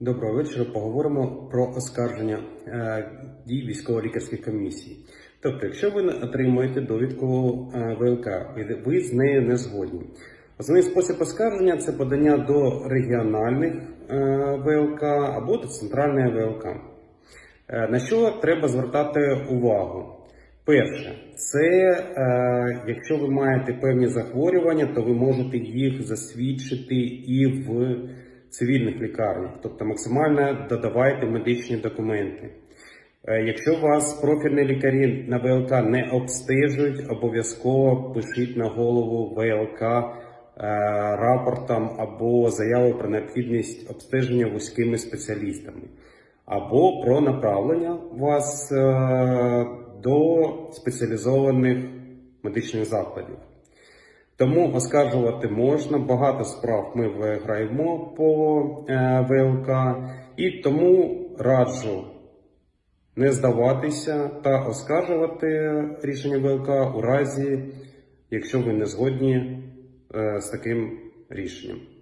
Доброго вечора. Поговоримо про оскарження е, дій військово-лікарських комісій. Тобто, якщо ви отримуєте довідку е, ВЛК, і ви з нею не згодні. Основний спосіб оскарження це подання до регіональних е, ВЛК або до центральної ВЛК. На що треба звертати увагу? Перше, це е, якщо ви маєте певні захворювання, то ви можете їх засвідчити і в цивільних лікарнях, тобто максимально додавайте медичні документи. Е, Якщо вас профільні лікарі на ВЛК не обстежують, обов'язково пишіть на голову ВЛК е, рапортом або заяву про необхідність обстеження вузькими спеціалістами, або про направлення вас е, до спеціалізованих медичних закладів. Тому оскаржувати можна. Багато справ ми виграємо по е, ВЛК, і тому раджу не здаватися та оскаржувати рішення ВЛК у разі, якщо ви не згодні е, з таким рішенням.